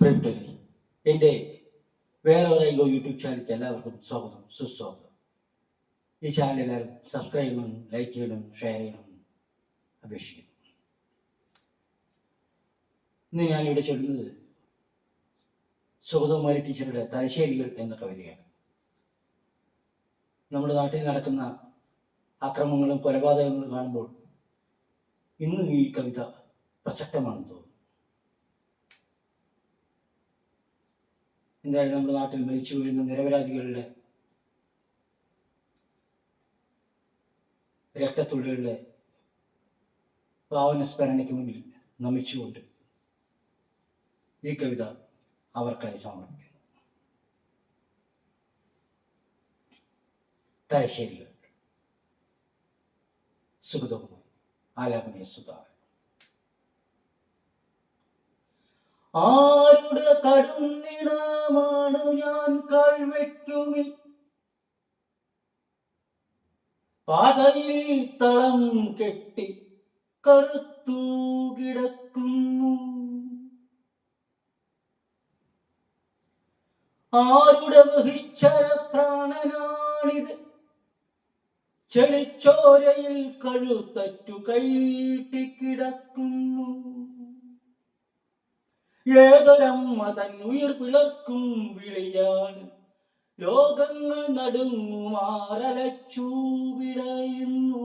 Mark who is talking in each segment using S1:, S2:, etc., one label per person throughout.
S1: പ്രിയപ്പെട്ടവരെ എന്റെ വേറെ ഒരു ഐഗോ യൂട്യൂബ് ചാനലിലേക്ക് എല്ലാവർക്കും സ്വാഗതം സുസ്വാഗതം. ഈ ചാനൽ എല്ലാവരും സബ്സ്ക്രൈബ് ചെയ്യണം ലൈക്ക് ചെയ്യണം ഷെയർ ചെയ്യണം അപേക്ഷിക്കുന്നു ഇന്ന് ഞാനിവിടെ ചൊല്ലുന്നത് സുഗതകുമാരി ടീച്ചറുടെ തലശ്ശേരികൾ എന്ന കവിതയാണ് നമ്മുടെ നാട്ടിൽ നടക്കുന്ന അക്രമങ്ങളും കൊലപാതകങ്ങളും കാണുമ്പോൾ ഇന്നും ഈ കവിത പ്രസക്തമാണെന്ന് തോന്നുന്നു. എന്തായാലും നമ്മുടെ നാട്ടിൽ മരിച്ചു വീഴുന്ന നിരപരാധികളുടെ രക്തത്തുള്ളികളുടെ പാവന സ്മരണയ്ക്ക് മുന്നിൽ നമിച്ചുകൊണ്ട് ഈ കവിത അവർക്കായി സമർപ്പിക്കുന്നു. തലശ്ശേരികൾ. സുഗതകുമാർ ആലാപനീയ സുധാകരൻ ആരുടെ കടും നിണമാണ് ഞാൻ കാൽവെക്കുമി? പാതയിൽ തളം കെട്ടി കറുത്തു കിടക്കുന്നു. ആരുടെ വഹിച്ചര പ്രാണനാണിത്? ചെളിച്ചോരയിൽ കഴുത്തറ്റു കൈ കിടക്കുന്നു. ഏതൊരമ്മ തൻ ഉയിർ പിളർക്കും വിളിയാണ്. ലോകങ്ങൾ നടുങ്ങുമാറലച്ചു വിടയുന്നു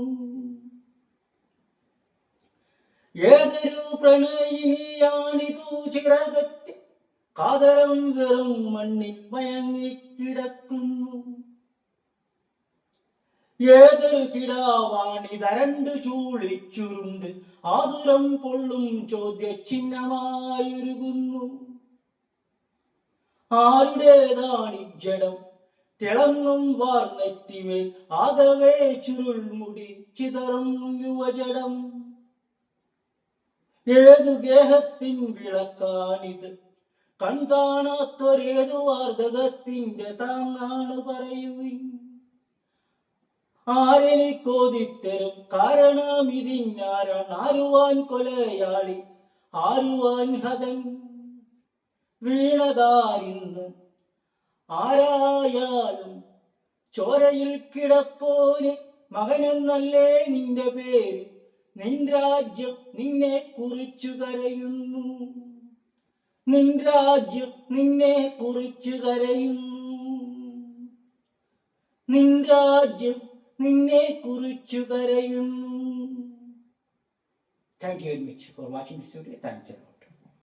S1: ഏതൊരു പ്രണയിനിയാണിതു ചിറകറ്റ്. കാതരം വെറും മണ്ണിൽ മയങ്ങിക്കിടക്കുന്നു ഏതൊരു കിടാവാണി തരണ്ട് ചൂളിച്ചുരുണ്ട്. ആതുരം പൊള്ളും ചോദ്യ ചിഹ്നമായുരുകുന്നു ആരുടേതാണി ജഡം തിളങ്ങും വാർന്നെറ്റിമേൽ ആകവേ ചുരുൾമുടി ചിതറും യുവജടം. ഏതു ഗേഹത്തിൻ വിളക്കാണിത്? കൺകാണാത്തൊരേതു വാർദ്ധകത്തിന്റെ താങ്ങാണ് പറയുവിൻ ആരെനിക്കോതിത്തരും കാരണം ഇതിനാരാണ് ആരുവാൻ കൊലയാളി ആരുവാൻ ഹതൻ? വീണതാരിന്ന് ആരായാലും ചോരയിൽ കിടപ്പോന് മകനെന്നല്ലേ നിന്റെ പേര്? നിൻ രാജ്യം നിന്നെ കുറിച്ചു കരയുന്നു. നിൻ രാജ്യം നിന്നെ കുറിച്ചു കരയുന്നു. നിൻ രാജ്യം നിന്നെ കുറിച്ചു കരയുന്നു thank you very much for watching studio thanks